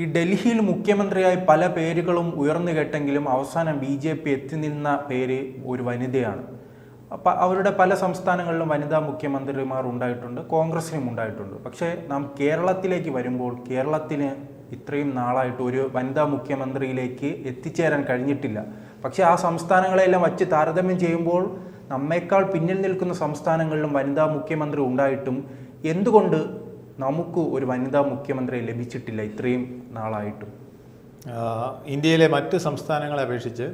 ഈ ഡൽഹിയിൽ മുഖ്യമന്ത്രിയായി പല പേരുകളും ഉയർന്നു കേട്ടെങ്കിലും അവസാനം ബി ജെ പി എത്തി നിന്ന പേര് ഒരു വനിതയാണ്. അപ്പം അവരുടെ പല സംസ്ഥാനങ്ങളിലും വനിതാ മുഖ്യമന്ത്രിമാർ ഉണ്ടായിട്ടുണ്ട് കോൺഗ്രസിനും ഉണ്ടായിട്ടുണ്ട്. പക്ഷേ നാം കേരളത്തിലേക്ക് വരുമ്പോൾ കേരളത്തിന് ഇത്രയും നാളായിട്ട് ഒരു വനിതാ മുഖ്യമന്ത്രിയിലേക്ക് എത്തിച്ചേരാൻ കഴിഞ്ഞിട്ടില്ല. പക്ഷേ ആ സംസ്ഥാനങ്ങളെല്ലാം വച്ച് താരതമ്യം ചെയ്യുമ്പോൾ നമ്മേക്കാൾ പിന്നിൽ നിൽക്കുന്ന സംസ്ഥാനങ്ങളിലും വനിതാ മുഖ്യമന്ത്രി ഉണ്ടായിട്ടും എന്തുകൊണ്ട് നമുക്ക് ഒരു വനിതാ മുഖ്യമന്ത്രിയെ ലഭിച്ചിട്ടില്ല ഇത്രയും നാളായിട്ടും. ഇന്ത്യയിലെ മറ്റ് സംസ്ഥാനങ്ങളെ അപേക്ഷിച്ച്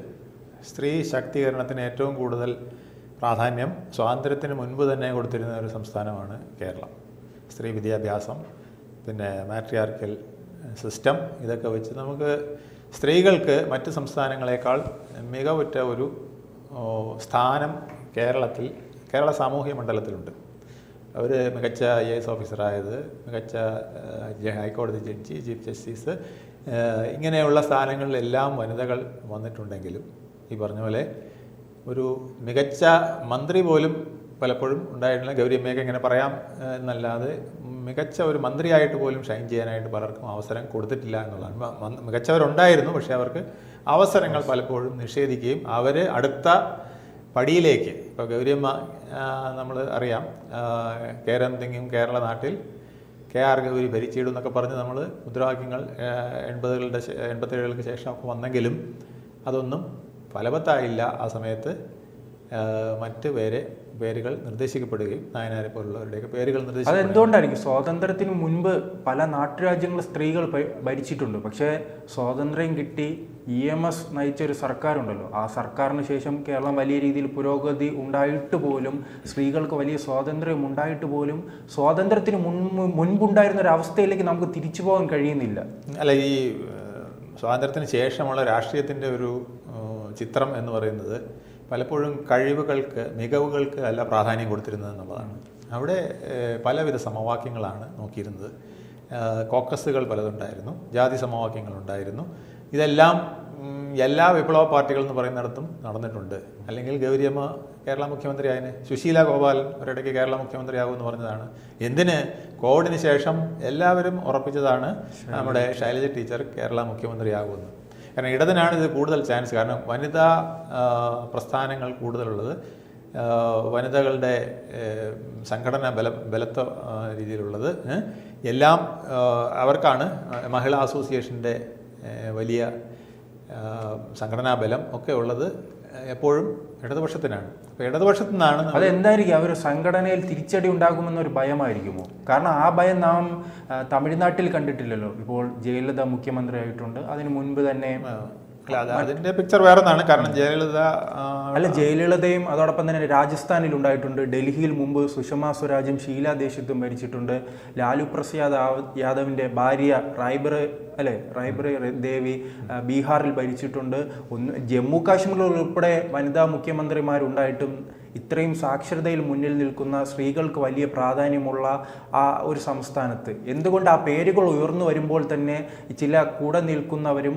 സ്ത്രീ ശാക്തീകരണത്തിന് ഏറ്റവും കൂടുതൽ പ്രാധാന്യം സ്വാതന്ത്ര്യത്തിന് മുൻപ് തന്നെ കൊടുത്തിരുന്ന ഒരു സംസ്ഥാനമാണ് കേരളം. സ്ത്രീ വിദ്യാഭ്യാസം പിന്നെ മാട്രിയാർക്കൽ സിസ്റ്റം ഇതൊക്കെ വെച്ച് നമുക്ക് സ്ത്രീകൾക്ക് മറ്റ് സംസ്ഥാനങ്ങളെക്കാൾ മികവുറ്റ ഒരു സ്ഥാനം കേരളത്തിൽ കേരള സാമൂഹ്യ മണ്ഡലത്തിലുണ്ട്. അവർ മികച്ച ഐ എസ് ഓഫീസറായത് മികച്ച ഹൈക്കോടതി ജഡ്ജി ചീഫ് ജസ്റ്റിസ് ഇങ്ങനെയുള്ള സ്ഥാനങ്ങളിലെല്ലാം വനിതകൾ വന്നിട്ടുണ്ടെങ്കിലും ഈ പറഞ്ഞ പോലെ ഒരു മികച്ച മന്ത്രി പോലും പലപ്പോഴും ഉണ്ടായിട്ടില്ല. ഗൗരിയമ്മയൊക്കെ ഇങ്ങനെ പറയാം എന്നല്ലാതെ മികച്ച ഒരു മന്ത്രിയായിട്ട് പോലും ഷൈൻ ചെയ്യാനായിട്ട് പലർക്കും അവസരം കൊടുത്തിട്ടില്ല എന്നുള്ളതാണ്. മികച്ചവരുണ്ടായിരുന്നു പക്ഷേ അവർക്ക് അവസരങ്ങൾ പലപ്പോഴും നിഷേധിക്കുകയും അവർ അടുത്ത പടിയിലേക്ക് ഇപ്പോൾ ഗൗരിയമ്മ നമ്മൾ അറിയാം. കേരം തെങ്ങും കേരള നാട്ടിൽ കെ ആർ ഗൗരി ഭരിച്ചിടും എന്നൊക്കെ പറഞ്ഞ് നമ്മൾ മുദ്രാവാക്യങ്ങൾ എൺപതുകളുടെ എൺപത്തേഴുകൾക്ക് ശേഷമൊക്കെ വന്നെങ്കിലും അതൊന്നും ഫലവത്തായില്ല ആ സമയത്ത്. മറ്റ് പേരെ പേരുകൾ നിർദ്ദേശിക്കപ്പെടുകയും നായനാരെ പോലുള്ളവരുടെയൊക്കെ പേരുകൾ നിർദ്ദേശിക്കപ്പെടുകയും. അതെന്തുകൊണ്ടായിരിക്കും? സ്വാതന്ത്ര്യത്തിന് മുൻപ് പല നാട്ടുരാജ്യങ്ങൾ സ്ത്രീകൾ ഭരിച്ചിട്ടുണ്ട്. പക്ഷേ സ്വാതന്ത്ര്യം കിട്ടി ഇ എം എസ് നയിച്ച ഒരു സർക്കാരുണ്ടല്ലോ. ആ സർക്കാരിന് ശേഷം കേരളം വലിയ രീതിയിൽ പുരോഗതി ഉണ്ടായിട്ട് പോലും സ്ത്രീകൾക്ക് വലിയ സ്വാതന്ത്ര്യം ഉണ്ടായിട്ട് പോലും സ്വാതന്ത്ര്യത്തിന് മുൻ മുൻപുണ്ടായിരുന്ന ഒരു അവസ്ഥയിലേക്ക് നമുക്ക് തിരിച്ചു പോകാൻ കഴിയുന്നില്ല. അല്ല ഈ സ്വാതന്ത്ര്യത്തിന് ശേഷമുള്ള രാഷ്ട്രീയത്തിന്റെ ഒരു ചിത്രം എന്ന് പറയുന്നത് പലപ്പോഴും കഴിവുകൾക്ക് മികവുകൾക്ക് അല്ല പ്രാധാന്യം കൊടുത്തിരുന്നത് എന്നുള്ളതാണ്. അവിടെ പലവിധ സമവാക്യങ്ങളാണ് നോക്കിയിരുന്നത്. കോക്കസുകൾ പലതുണ്ടായിരുന്നു ജാതി സമവാക്യങ്ങളുണ്ടായിരുന്നു. ഇതെല്ലാം എല്ലാ വിപ്ലവ പാർട്ടികൾ എന്ന് പറയുന്നിടത്തും നടന്നിട്ടുണ്ട്. അല്ലെങ്കിൽ ഗൗരിയമ്മ കേരള മുഖ്യമന്ത്രി ആയതിന് സുശീല ഗോപാലൻ ഒരിടയ്ക്ക് കേരള മുഖ്യമന്ത്രിയാകുമെന്ന് പറഞ്ഞതാണ്. എന്തിന്? കോവിഡിന് ശേഷം എല്ലാവരും ഉറപ്പിച്ചതാണ് നമ്മുടെ ശൈലജ ടീച്ചർ കേരള മുഖ്യമന്ത്രിയാകുമെന്ന് കാരണം ഇടതിനാണ് ഇത് കൂടുതൽ ചാൻസ്. കാരണം വനിതാ പ്രസ്ഥാനങ്ങൾ കൂടുതലുള്ളത് വനിതകളുടെ സംഘടന ബല ബലത്ത രീതിയിലുള്ളത്. എല്ലാം അവർക്കാണ് മഹിളാ അസോസിയേഷന്റെ വലിയ സംഘടനാ ബലം ഒക്കെ ഉള്ളത് എപ്പോഴും ഇടതുപക്ഷത്തിനാണ്. ഇടതുപക്ഷത്തു നിന്നാണ് അതെന്തായിരിക്കും? അവർ സംഘടനയിൽ തിരിച്ചടി ഉണ്ടാകുമെന്നൊരു ഭയമായിരിക്കുമോ? കാരണം ആ ഭയം നാം തമിഴ്നാട്ടിൽ കണ്ടിട്ടില്ലല്ലോ. ഇപ്പോൾ ജയലളിത മുഖ്യമന്ത്രിയായിട്ടുണ്ട്. അതിന് മുൻപ് തന്നെ ആ, അല്ല അത് അതിന്റെ പിക്ചർ വേറെ ഒന്നാണ് കാരണം ജയലളിത അല്ല ജയലളിതയും അതോടൊപ്പം തന്നെ രാജസ്ഥാനിൽ ഉണ്ടായിട്ടുണ്ട് ഡൽഹിയിൽ മുമ്പ് സുഷമ സ്വരാജും ഷീല ദേശത്തും മരിച്ചിട്ടുണ്ട്. ലാലു പ്രസാദ് യാദവിന്റെ ഭാര്യ റായ്ബർ അല്ലെ റൈബറി ദേവി ബീഹാറിൽ ഭരിച്ചിട്ടുണ്ട്. ഒന്ന് ജമ്മു കാശ്മീരിൽ ഉൾപ്പെടെ വനിതാ മുഖ്യമന്ത്രിമാരുണ്ടായിട്ടും ഇത്രയും സാക്ഷരതയിൽ മുന്നിൽ നിൽക്കുന്ന സ്ത്രീകൾക്ക് വലിയ പ്രാധാന്യമുള്ള ആ ഒരു സംസ്ഥാനത്ത്. എന്തുകൊണ്ട് ആ പേരുകൾ ഉയർന്നു വരുമ്പോൾ തന്നെ ചില കൂടെ നിൽക്കുന്നവരും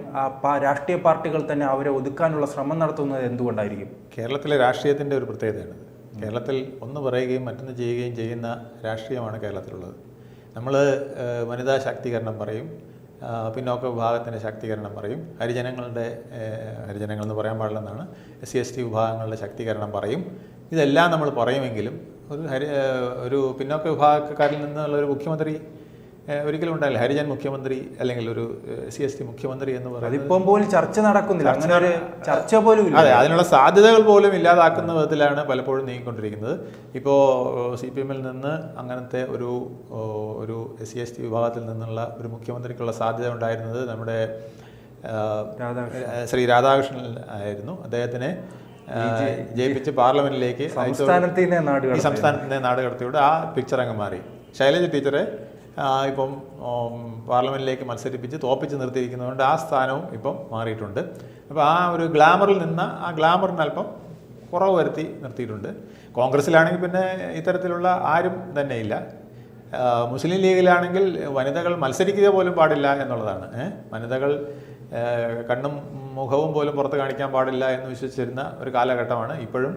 രാഷ്ട്രീയ പാർട്ടികൾ തന്നെ അവരെ ഒതുക്കാനുള്ള ശ്രമം നടത്തുന്നത് എന്തുകൊണ്ടായിരിക്കും? കേരളത്തിലെ രാഷ്ട്രീയത്തിന്റെ ഒരു പ്രത്യേകതയാണ്. കേരളത്തിൽ ഒന്ന് പറയുകയും മറ്റൊന്ന് ചെയ്യുകയും ചെയ്യുന്ന രാഷ്ട്രീയമാണ് കേരളത്തിലുള്ളത്. നമ്മൾ വനിതാ ശാക്തീകരണം പറയും പിന്നോക്ക വിഭാഗത്തിന്റെ ശാക്തീകരണം പറയും. ഹരിജനങ്ങളുടെ ഹരിജനങ്ങളെന്ന് പറയാൻ പാടില്ലെന്നാണ്. എസ് സി എസ് ടി വിഭാഗങ്ങളുടെ ശാക്തീകരണം പറയും. ഇതെല്ലാം നമ്മൾ പറയുമെങ്കിലും ഒരു ഹരി ഒരു പിന്നോക്ക വിഭാഗക്കാരിൽ നിന്നുള്ള ഒരു മുഖ്യമന്ത്രി ഒരിക്കലും ഉണ്ടായില്ല ഹരിജൻ മുഖ്യമന്ത്രി അല്ലെങ്കിൽ ഒരു സി എസ് ടി മുഖ്യമന്ത്രി എന്ന് പറയുന്നത് ഇപ്പം പോലും ചർച്ച നടക്കുന്നില്ല. അങ്ങനെ ഒരു ചർച്ച പോലും ഇല്ല. അതെ അതിനുള്ള സാധ്യതകൾ പോലും ഇല്ലാതാക്കുന്ന വിധത്തിലാണ് പലപ്പോഴും നീങ്ങിക്കൊണ്ടിരിക്കുന്നത്. ഇപ്പോൾ സി പി എമ്മിൽ നിന്ന് അങ്ങനത്തെ ഒരു ഒരു സി എസ് ടി വിഭാഗത്തിൽ നിന്നുള്ള ഒരു മുഖ്യമന്ത്രിക്കുള്ള സാധ്യത ഉണ്ടായിരുന്നത് നമ്മുടെ ശ്രീ രാധാകൃഷ്ണൻ ആയിരുന്നു. അദ്ദേഹത്തിനെ ജയിപ്പിച്ച് പാർലമെന്റിലേക്ക് സംസ്ഥാനത്തിന്റെ സംസ്ഥാനത്ത് നാട് കടത്തിയോട് ആ പിക്ചർ അങ്ങ് മാറി. ശൈലജ ടീച്ചറെ ഇപ്പം പാർലമെന്റിലേക്ക് മത്സരിപ്പിച്ച് തോപ്പിച്ച് നിർത്തിയിരിക്കുന്നതുകൊണ്ട് ആ സ്ഥാനവും ഇപ്പം മാറിയിട്ടുണ്ട്. അപ്പോൾ ആ ഒരു ഗ്ലാമറിൽ നിന്ന് ആ ഗ്ലാമറിന് അല്പം കുറവ് വരുത്തി നിർത്തിയിട്ടുണ്ട്. കോൺഗ്രസ്സിലാണെങ്കിൽ പിന്നെ ഇത്തരത്തിലുള്ള ആരും തന്നെയില്ല. മുസ്ലിം ലീഗിലാണെങ്കിൽ വനിതകൾ മത്സരിക്കുക പോലും പാടില്ല എന്നുള്ളതാണ്. വനിതകൾ കണ്ണും മുഖവും പോലും പുറത്ത് കാണിക്കാൻ പാടില്ല എന്ന് വിശ്വസിച്ചിരുന്ന ഒരു കാലഘട്ടമാണ് ഇപ്പോഴും.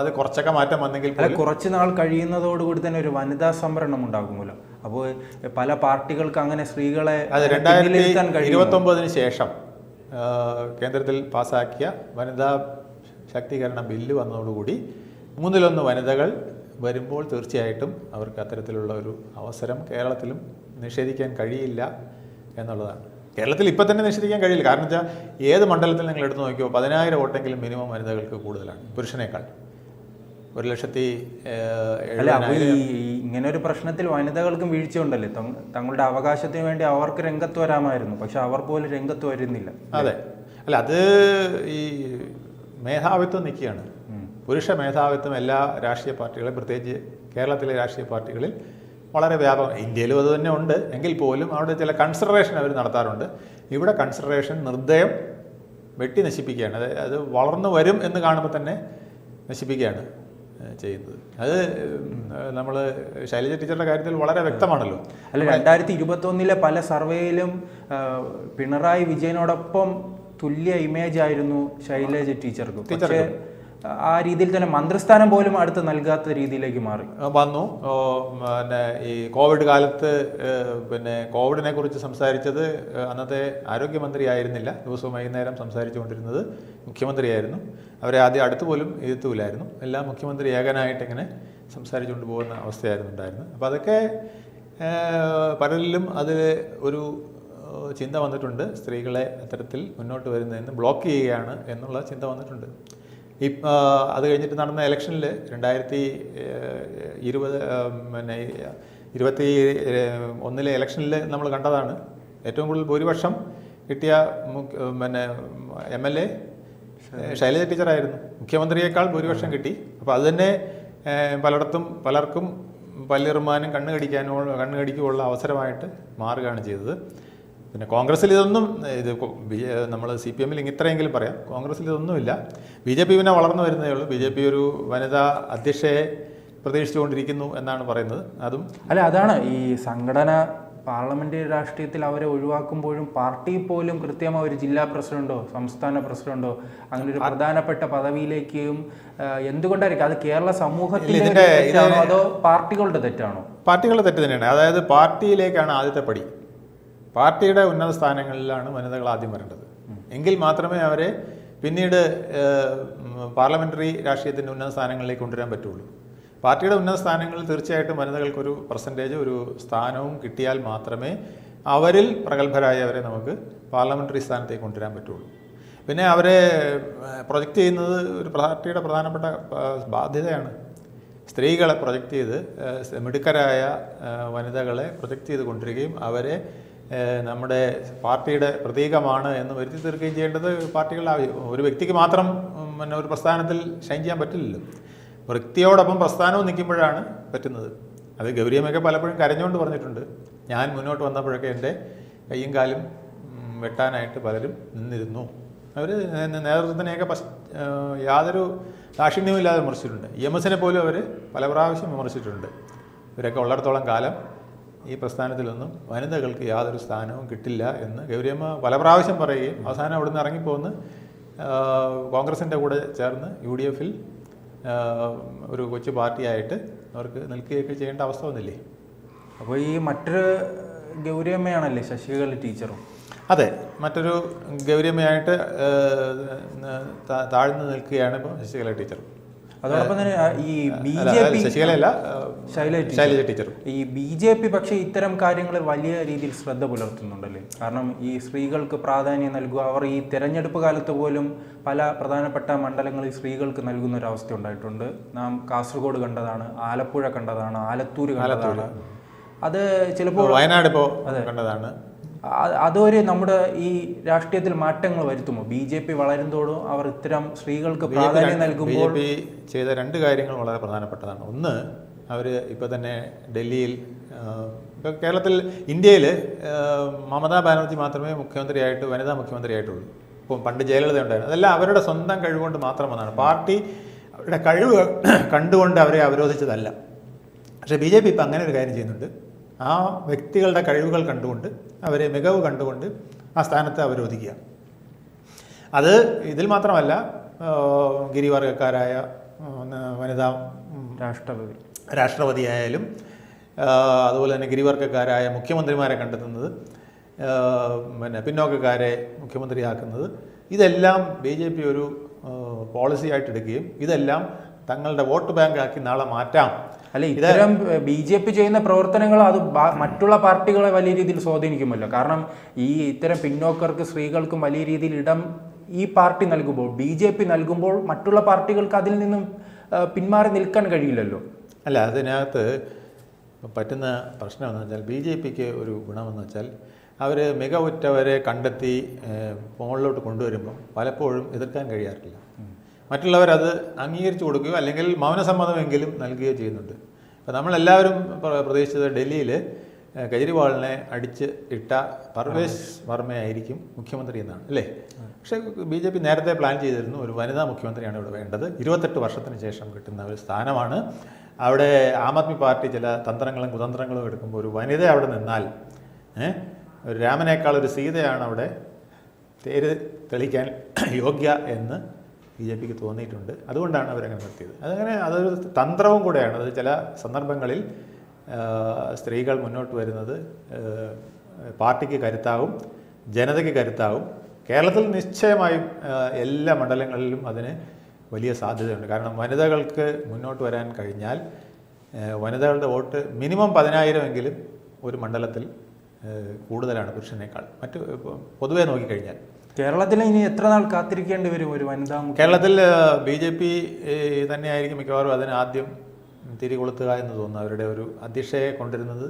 അത് കുറച്ചൊക്കെ മാറ്റം വന്നെങ്കിൽ കുറച്ച് നാൾ കഴിയുന്നതോടുകൂടി തന്നെ ഒരു വനിതാ സംവരണം ഉണ്ടാകുമല്ലോ. അപ്പോൾ പല പാർട്ടികൾക്ക് അങ്ങനെ സ്ത്രീകളെ അത് രണ്ടായിരത്തി ഇരുപത്തൊമ്പതിന് ശേഷം കേന്ദ്രത്തിൽ പാസാക്കിയ വനിതാ ശാക്തീകരണ ബില്ല് വന്നതോടുകൂടി മൂന്നിലൊന്ന് വനിതകൾ വരുമ്പോൾ തീർച്ചയായിട്ടും അവർക്ക് അത്തരത്തിലുള്ള ഒരു അവസരം കേരളത്തിലും നിഷേധിക്കാൻ കഴിയില്ല എന്നുള്ളതാണ്. കേരളത്തിൽ ഇപ്പം തന്നെ നിഷേധിക്കാൻ കഴിയില്ല. കാരണം വെച്ചാൽ ഏത് മണ്ഡലത്തിൽ നിങ്ങൾ എടുത്തു നോക്കിയോ പതിനായിരം വോട്ടെങ്കിലും മിനിമം വനിതകൾക്ക് കൂടുതലാണ് പുരുഷനേക്കാൾ. ഒരു ലക്ഷത്തി ഇങ്ങനെ ഒരു പ്രശ്നത്തിൽ വനിതകൾക്കും വീഴ്ചയുണ്ടല്ലേ ഉണ്ടല്ലേ? തങ്ങളുടെ അവകാശത്തിന് വേണ്ടി അവർക്ക് രംഗത്ത് വരാമായിരുന്നു പക്ഷെ അവർ പോലും രംഗത്ത് വരുന്നില്ല. അതെ. അല്ല അത് ഈ മേധാവിത്വം നിൽക്കുകയാണ്. പുരുഷ മേധാവിത്വം എല്ലാ രാഷ്ട്രീയ പാർട്ടികളും പ്രത്യേകിച്ച് കേരളത്തിലെ രാഷ്ട്രീയ പാർട്ടികളിൽ വളരെ വ്യാപകം. ഇന്ത്യയിലും അത് തന്നെ ഉണ്ട്. എങ്കിൽ പോലും അവിടെ ചില കൺസിഡറേഷൻ അവർ നടത്താറുണ്ട്. ഇവിടെ കൺസിഡറേഷൻ നിർദ്ദയം വെട്ടി നശിപ്പിക്കുകയാണ്. അത് അത് വളർന്നു വരും എന്ന് കാണുമ്പോൾ തന്നെ നശിപ്പിക്കുകയാണ് ചെയ്യുന്നത്. അത് നമ്മൾ ശൈലജ ടീച്ചറുടെ കാര്യത്തിൽ വളരെ വ്യക്തമാണല്ലോ. അല്ല രണ്ടായിരത്തി ഇരുപത്തി ഒന്നിലെ പല സർവേയിലും പിണറായി വിജയനോടൊപ്പം തുല്യ ഇമേജ് ആയിരുന്നു ശൈലജ ടീച്ചർക്ക്. പക്ഷേ ആ രീതിയിൽ തന്നെ മന്ത്രിസ്ഥാനം പോലും അടുത്ത് നൽകാത്ത രീതിയിലേക്ക് മാറി. വന്നു. പിന്നെ ഈ കോവിഡ് കാലത്ത് പിന്നെ കോവിഡിനെ കുറിച്ച് സംസാരിച്ചത് അന്നത്തെ ആരോഗ്യമന്ത്രി ആയിരുന്നില്ല. ദിവസവും വൈകുന്നേരം സംസാരിച്ചുകൊണ്ടിരുന്നത് മുഖ്യമന്ത്രിയായിരുന്നു. അവരെ ആദ്യം അടുത്ത് പോലും ഇരുത്തൂലായിരുന്നു. എല്ലാം മുഖ്യമന്ത്രി ഏകനായിട്ട് ഇങ്ങനെ സംസാരിച്ചുകൊണ്ട് പോകുന്ന അവസ്ഥയായിരുന്നു ഉണ്ടായിരുന്നത്. അപ്പോൾ അതൊക്കെ പലരിലും അതിൽ ഒരു ചിന്ത വന്നിട്ടുണ്ട്. സ്ത്രീകളെ അത്തരത്തിൽ മുന്നോട്ട് വരുന്നതെന്ന് ബ്ലോക്ക് ചെയ്യുകയാണ് എന്നുള്ള ചിന്ത വന്നിട്ടുണ്ട്. ഈ അത് കഴിഞ്ഞിട്ട് നടന്ന ഇലക്ഷനിൽ രണ്ടായിരത്തി ഇരുപത് പിന്നെ ഇരുപത്തി ഒന്നിലെ ഇലക്ഷനിൽ നമ്മൾ കണ്ടതാണ്. ഏറ്റവും കൂടുതൽ ഭൂരിപക്ഷം കിട്ടിയ പിന്നെ എം എൽ എ ശൈലജ. ടീച്ചറായിരുന്നു. മുഖ്യമന്ത്രിയേക്കാൾ ഭൂരിപക്ഷം കിട്ടി. അപ്പോൾ അത് തന്നെ പലയിടത്തും പലർക്കും പല്ലിറുമാനും കണ്ണ് കടിക്കാനോ കണ്ണ് കടിക്കുമുള്ള അവസരമായിട്ട് മാറുകയാണ് ചെയ്തത്. പിന്നെ കോൺഗ്രസ്സിൽ ഇതൊന്നും ഇത് നമ്മൾ സി പി എമ്മിൽ ഇത്രയെങ്കിലും പറയാം. കോൺഗ്രസ്സിൽ ഇതൊന്നുമില്ല. ബി ജെ പി പിന്നെ വളർന്നു വരുന്നതേ ഉള്ളൂ. ബി ജെ പി ഒരു വനിതാ അധ്യക്ഷയെ പ്രതീക്ഷിച്ചുകൊണ്ടിരിക്കുന്നു എന്നാണ് പറയുന്നത്. അതും അല്ല അതാണ് ഈ സംഘടന പാർലമെന്റ് രാഷ്ട്രീയത്തിൽ അവരെ ഒഴിവാക്കുമ്പോഴും പാർട്ടി പോലും കൃത്യമായ ഒരു ജില്ലാ പ്രസിഡന്റോ സംസ്ഥാന പ്രസിഡന്റോ അങ്ങനെ ഒരു പ്രധാനപ്പെട്ട പദവിയിലേക്കും എന്തുകൊണ്ടായിരിക്കും? അത് കേരള സമൂഹത്തിന്റെ തെറ്റാണോ അതോ പാർട്ടികളുടെ തെറ്റാണോ? പാർട്ടികളുടെ തെറ്റ് തന്നെയാണ്. അതായത് പാർട്ടിയിലേക്കാണ് ആദ്യത്തെ പടി. പാർട്ടിയുടെ ഉന്നത സ്ഥാനങ്ങളിലാണ് വനിതകൾ ആദ്യം വരേണ്ടത്. എങ്കിൽ മാത്രമേ അവരെ പിന്നീട് പാർലമെന്ററി രാഷ്ട്രീയത്തിന്റെ ഉന്നത സ്ഥാനങ്ങളിലേക്ക് കൊണ്ടുവരാൻ പറ്റുള്ളൂ. പാർട്ടിയുടെ ഉന്നത സ്ഥാനങ്ങളിൽ തീർച്ചയായിട്ടും വനിതകൾക്കൊരു പെർസെന്റേജ് ഒരു സ്ഥാനവും കിട്ടിയാൽ മാത്രമേ അവരിൽ പ്രഗത്ഭരായവരെ നമുക്ക് പാർലമെന്ററി സ്ഥാനത്തേക്ക് കൊണ്ടുവരാൻ പറ്റുള്ളൂ. പിന്നെ അവരെ പ്രൊജക്റ്റ് ചെയ്യുന്നത് ഒരു പാർട്ടിയുടെ പ്രധാനപ്പെട്ട ബാധ്യതയാണ്. സ്ത്രീകളെ പ്രൊജക്റ്റ് ചെയ്ത് മിടുക്കരായ വനിതകളെ പ്രൊജക്റ്റ് ചെയ്ത് കൊണ്ടുവരികയും അവരെ നമ്മുടെ പാർട്ടിയുടെ പ്രതീകമാണ് എന്ന് വരുത്തി തീർക്കുകയും ചെയ്യേണ്ടത് പാർട്ടികളുടെ ഒരു വ്യക്തിക്ക് മാത്രം പിന്നെ ഒരു പ്രസ്ഥാനത്തിൽ ഷൈൻ ചെയ്യാൻ പറ്റില്ലല്ലോ. വൃത്തിയോടൊപ്പം പ്രസ്ഥാനവും നിൽക്കുമ്പോഴാണ് പറ്റുന്നത്. അത് ഗൗരിയമ്മയൊക്കെ പലപ്പോഴും കരഞ്ഞുകൊണ്ട് പറഞ്ഞിട്ടുണ്ട്. ഞാൻ മുന്നോട്ട് വന്നപ്പോഴൊക്കെ എന്റെ കയ്യും കാലും വെട്ടാനായിട്ട് പലരും നിന്നിരുന്നു. അവർ നേതൃത്വത്തിനെയൊക്കെ പശ് യാതൊരു ദാക്ഷിണ്യവും ഇല്ലാതെ വിമർശിച്ചിട്ടുണ്ട്. ഇ എം എസിനെ പോലും അവർ പല പ്രാവശ്യം വിമർശിച്ചിട്ടുണ്ട്. ഇവരൊക്കെ ഉള്ളിടത്തോളം കാലം ഈ പ്രസ്ഥാനത്തിലൊന്നും വനിതകൾക്ക് യാതൊരു സ്ഥാനവും കിട്ടില്ല എന്ന് ഗൗരിയമ്മ പല പ്രാവശ്യം പറയുകയും അവസാനം അവിടുന്ന് ഇറങ്ങിപ്പോന്ന് കോൺഗ്രസിന്റെ കൂടെ ചേർന്ന് യു ഡി എഫിൽ ഒരു കൊച്ചു പാർട്ടിയായിട്ട് അവർക്ക് നിൽക്കുകയൊക്കെ ചെയ്യേണ്ട അവസ്ഥ വന്നില്ലേ? അപ്പോൾ ഈ മറ്റൊരു ഗൗരിയമ്മയാണല്ലേ ശശികല ടീച്ചറും? അതെ മറ്റൊരു ഗൗരിയമ്മയായിട്ട് താഴ്ന്നു നിൽക്കുകയാണ് ഇപ്പോൾ ശശികല ടീച്ചർ അതോടൊപ്പം തന്നെ ഈ B J P Shailaja teacher. ഈ ബി ജെ പി പക്ഷേ ഇത്തരം കാര്യങ്ങൾ വലിയ രീതിയിൽ ശ്രദ്ധ പുലർത്തുന്നുണ്ടല്ലേ? കാരണം ഈ സ്ത്രീകൾക്ക് പ്രാധാന്യം നൽകുക അവർ ഈ തെരഞ്ഞെടുപ്പ് കാലത്ത് പോലും പല പ്രധാനപ്പെട്ട മണ്ഡലങ്ങളിൽ സ്ത്രീകൾക്ക് നൽകുന്ന ഒരു അവസ്ഥ ഉണ്ടായിട്ടുണ്ട്. നാം കാസർഗോഡ് കണ്ടതാണ് ആലപ്പുഴ കണ്ടതാണ് ആലത്തൂർ കണ്ടതാണ്. അത് ചിലപ്പോൾ വയനാട് ഇപ്പോൾ കണ്ടതാണ്. അതൊരു നമ്മുടെ ഈ രാഷ്ട്രീയത്തിൽ മാറ്റങ്ങൾ വരുത്തുമോ? ബി ജെ പി വളരുന്നതോടും അവർ ഇത്തരം സ്ത്രീകൾക്ക് പ്രാധാന്യം ബി ജെ നൽകുമ്പോൾ പി ചെയ്ത രണ്ട് കാര്യങ്ങൾ വളരെ പ്രധാനപ്പെട്ടതാണ്. ഒന്ന് അവർ ഇപ്പോൾ തന്നെ ഡൽഹിയിൽ ഇപ്പോൾ കേരളത്തിൽ ഇന്ത്യയിൽ മമതാ ബാനർജി മാത്രമേ മുഖ്യമന്ത്രിയായിട്ട് വനിതാ മുഖ്യമന്ത്രിയായിട്ടുള്ളൂ. ഇപ്പം പണ്ട് ജയലളിത ഉണ്ടായിരുന്നു. അതെല്ലാം അവരുടെ സ്വന്തം കഴിവുകൊണ്ട് മാത്രം വന്നതാണ് പാർട്ടി അവരുടെ കഴിവ് കണ്ടുകൊണ്ട് അവരെ അവരോധിച്ചതല്ല. പക്ഷേ ബി ജെ പി ഇപ്പം അങ്ങനെ ഒരു കാര്യം ചെയ്യുന്നുണ്ട്. ആ വ്യക്തികളുടെ കഴിവുകൾ കണ്ടുകൊണ്ട് അവരെ മികവ് കണ്ടുകൊണ്ട് ആ സ്ഥാനത്ത് അവരോധിക്കുക. അത് ഇതിൽ മാത്രമല്ല ഗിരിവർഗക്കാരായ വനിതാ രാഷ്ട്രപതി. രാഷ്ട്രപതിയായാലും അതുപോലെ തന്നെ ഗിരിവർഗക്കാരായ മുഖ്യമന്ത്രിമാരെ കണ്ടെത്തുന്നത് പിന്നെ പിന്നോക്കക്കാരെ മുഖ്യമന്ത്രിയാക്കുന്നത് ഇതെല്ലാം ബി ജെ പി ഒരു പോളിസി ആയിട്ട് എടുക്കുകയും ഇതെല്ലാം തങ്ങളുടെ വോട്ട് ബാങ്കാക്കി നാളെ മാറ്റാം അല്ല ഇത്തരം ബി ജെ പി ചെയ്യുന്ന പ്രവർത്തനങ്ങൾ അത് മറ്റുള്ള പാർട്ടികളെ വലിയ രീതിയിൽ സ്വാധീനിക്കുമല്ലോ. കാരണം ഈ ഇത്തരം പിന്നോക്കർക്ക് സ്ത്രീകൾക്കും വലിയ രീതിയിൽ ഇടം ഈ പാർട്ടി നൽകുമ്പോൾ ബി ജെ പി നൽകുമ്പോൾ മറ്റുള്ള പാർട്ടികൾക്ക് അതിൽ നിന്നും പിന്മാറി നിൽക്കാൻ കഴിയില്ലല്ലോ. അല്ല അതിനകത്ത് പറ്റുന്ന പ്രശ്നം എന്ന് വെച്ചാൽ ബി ജെ പിക്ക് ഒരു ഗുണമെന്ന് വെച്ചാൽ അവർ മികവുറ്റവരെ കണ്ടെത്തി മുകളിലോട്ട് കൊണ്ടുവരുമ്പോൾ പലപ്പോഴും എതിർക്കാൻ കഴിയാറില്ല. മറ്റുള്ളവരത് അംഗീകരിച്ചു കൊടുക്കുകയോ അല്ലെങ്കിൽ മൗനസമ്മതമെങ്കിലും നൽകുകയോ ചെയ്യുന്നുണ്ട്. അപ്പോൾ നമ്മളെല്ലാവരും പ്ര- പ്രതീക്ഷിച്ചത് ഡൽഹിയിൽ കെജ്രിവാളിനെ അടിച്ച് ഇട്ട പർവേശ് വർമ്മയായിരിക്കും മുഖ്യമന്ത്രി എന്നാണ് അല്ലേ? പക്ഷേ ബി ജെ പി നേരത്തെ പ്ലാൻ ചെയ്തിരുന്നു ഒരു വനിതാ മുഖ്യമന്ത്രിയാണ് ഇവിടെ വേണ്ടത്. ഇരുപത്തെട്ട് വർഷത്തിന് ശേഷം കിട്ടുന്ന ഒരു സ്ഥാനമാണ്. അവിടെ ആം ആദ്മി പാർട്ടി ചില തന്ത്രങ്ങളും കുതന്ത്രങ്ങളും എടുക്കുമ്പോൾ ഒരു വനിത അവിടെ നിന്നാൽ ഒരു രാമനേക്കാൾ ഒരു സീതയാണ് അവിടെ തേര് തെളിക്കാൻ യോഗ്യ എന്ന് ബി ജെ പിക്ക് തോന്നിയിട്ടുണ്ട്. അതുകൊണ്ടാണ് അവരങ്ങനെ നിർത്തിയത്. അതങ്ങനെ അതൊരു തന്ത്രവും കൂടെയാണ്. അത് ചില സന്ദർഭങ്ങളിൽ സ്ത്രീകൾ മുന്നോട്ട് വരുന്നത് പാർട്ടിക്ക് കരുത്താകും ജനതയ്ക്ക് കരുത്താകും കേരളത്തിൽ നിശ്ചയമായും എല്ലാ മണ്ഡലങ്ങളിലും അതിന് വലിയ സാധ്യതയുണ്ട്. കാരണം വനിതകൾക്ക് മുന്നോട്ട് വരാൻ കഴിഞ്ഞാൽ വനിതകളുടെ വോട്ട് മിനിമം പതിനായിരമെങ്കിലും ഒരു മണ്ഡലത്തിൽ കൂടുതലാണ് പുരുഷനേക്കാൾ. മറ്റു പൊതുവേ നോക്കിക്കഴിഞ്ഞാൽ. കേരളത്തിൽ ഇനി എത്ര നാൾ കാത്തിരിക്കേണ്ടി വരും ഒരു വനിതാ കേരളത്തിൽ ബി ജെ പി തന്നെയായിരിക്കും മിക്കവാറും അതിന് ആദ്യം തിരികൊളുത്തുക എന്ന് തോന്നുന്നു അവരുടെ ഒരു അധ്യക്ഷയെ കൊണ്ടിരുന്നത്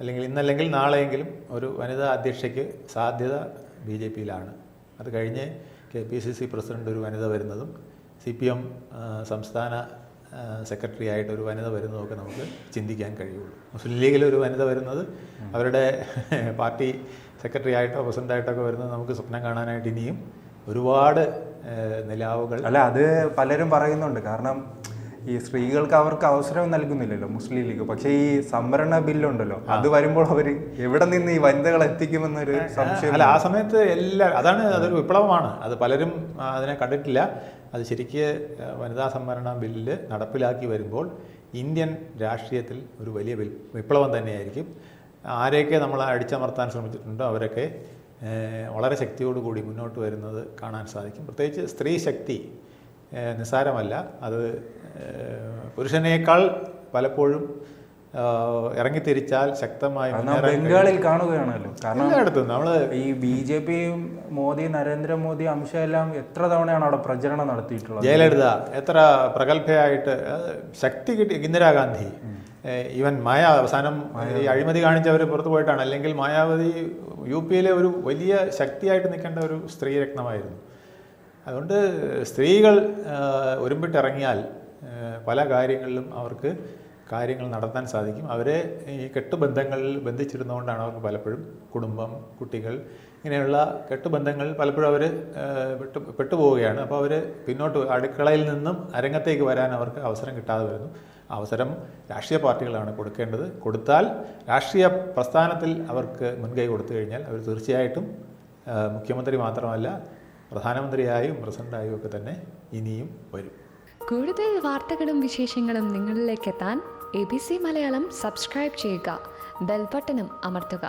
അല്ലെങ്കിൽ ഇന്നല്ലെങ്കിൽ നാളെയെങ്കിലും ഒരു വനിതാ അധ്യക്ഷയ്ക്ക് സാധ്യത ബി ജെ പിയിലാണ്. അത് കഴിഞ്ഞ് K P C C president ഒരു വനിത വരുന്നതും സി പി എം സംസ്ഥാന സെക്രട്ടറി ആയിട്ട് ഒരു വനിത വരുന്നതൊക്കെ നമുക്ക് ചിന്തിക്കാൻ കഴിയുള്ളൂ. മുസ്ലിം ലീഗിൽ ഒരു വനിത വരുന്നത് അവരുടെ പാർട്ടി സെക്രട്ടറി ആയിട്ടോ പ്രസിഡന്റായിട്ടോ ഒക്കെ വരുന്നത് നമുക്ക് സ്വപ്നം കാണാനായിട്ട് ഇനിയും ഒരുപാട് നിലാവുകൾ. അല്ല അത് പലരും പറയുന്നുണ്ട്. കാരണം ഈ സ്ത്രീകൾക്ക് അവർക്ക് അവസരം നൽകുന്നില്ലല്ലോ മുസ്ലിം ലീഗ്. പക്ഷേ ഈ സംവരണ ബില്ലുണ്ടല്ലോ. അത് വരുമ്പോൾ അവർ എവിടെ നിന്ന് ഈ വനിതകൾ എത്തിക്കുമെന്നൊരു സംശയം അല്ല ആ സമയത്ത് എല്ലാ അതാണ് അതൊരു വിപ്ലവമാണ്. അത് പലരും അതിനെ കണ്ടിട്ടില്ല. അത് ശരിക്ക് വനിതാ സംവരണ ബില്ല് നടപ്പിലാക്കി വരുമ്പോൾ ഇന്ത്യൻ രാഷ്ട്രീയത്തിൽ ഒരു വലിയ വിപ്ലവം തന്നെയായിരിക്കും. ആരെയൊക്കെ നമ്മൾ അടിച്ചമർത്താൻ ശ്രമിച്ചിട്ടുണ്ടോ അവരൊക്കെ വളരെ ശക്തിയോടുകൂടി മുന്നോട്ട് വരുന്നത് കാണാൻ സാധിക്കും. പ്രത്യേകിച്ച് സ്ത്രീ ശക്തി നിസ്സാരമല്ല. അത് പുരുഷനേക്കാൾ പലപ്പോഴും ഇറങ്ങിത്തിരിച്ചാൽ ശക്തമായി. ബംഗാളിൽ കാണുകയാണല്ലോ. കാരണം എല്ലായിടത്തും നമ്മൾ ഈ ബി ജെ പിയും മോദി നരേന്ദ്രമോദി അമിത്ഷാ എല്ലാം എത്ര തവണയാണ് അവിടെ പ്രചരണം നടത്തിയിട്ടുള്ളത്? ജയലളിത എത്ര പ്രഗത്ഭയായിട്ട് ശക്തി കിട്ടി ഇന്ദിരാഗാന്ധി. ഈവൻ മായ അവസാനം ഈ അഴിമതി കാണിച്ചവർ പുറത്തു പോയിട്ടാണ്. അല്ലെങ്കിൽ മായാവതി യു പിയിലെ ഒരു വലിയ ശക്തിയായിട്ട് നിൽക്കേണ്ട ഒരു സ്ത്രീ രക്തമായിരുന്നു. അതുകൊണ്ട് സ്ത്രീകൾ ഒരുമ്പിട്ടിറങ്ങിയാൽ പല കാര്യങ്ങളിലും അവർക്ക് കാര്യങ്ങൾ നടത്താൻ സാധിക്കും. അവരെ ഈ കെട്ടുബന്ധങ്ങളിൽ ബന്ധിച്ചിരുന്നുകൊണ്ടാണ് അവർക്ക് പലപ്പോഴും കുടുംബം കുട്ടികൾ ഇങ്ങനെയുള്ള കെട്ടുബന്ധങ്ങൾ പലപ്പോഴും അവർ പെട്ടു പെട്ടുപോവുകയാണ്. അപ്പോൾ അവർ പിന്നോട്ട് അടുക്കളയിൽ നിന്നും അരങ്ങത്തേക്ക് വരാൻ അവർക്ക് അവസരം കിട്ടാതെ വരുന്നു. അവസരം രാഷ്ട്രീയ പാർട്ടികളാണ് കൊടുക്കേണ്ടത്. കൊടുത്താൽ രാഷ്ട്രീയ പ്രസ്ഥാനത്തിൽ അവർക്ക് മുൻകൈ കൊടുത്തു കഴിഞ്ഞാൽ അവർ തീർച്ചയായിട്ടും മുഖ്യമന്ത്രി മാത്രമല്ല പ്രധാനമന്ത്രിയായും പ്രസിഡന്റായും ഒക്കെ തന്നെ ഇനിയും വരും. കൂടുതൽ വാർത്തകളും വിശേഷങ്ങളും നിങ്ങളിലേക്ക് എത്താൻ A B C Malayalam subscribe ചെയ്യുക. ബെൽബട്ടനും അമർത്തുക.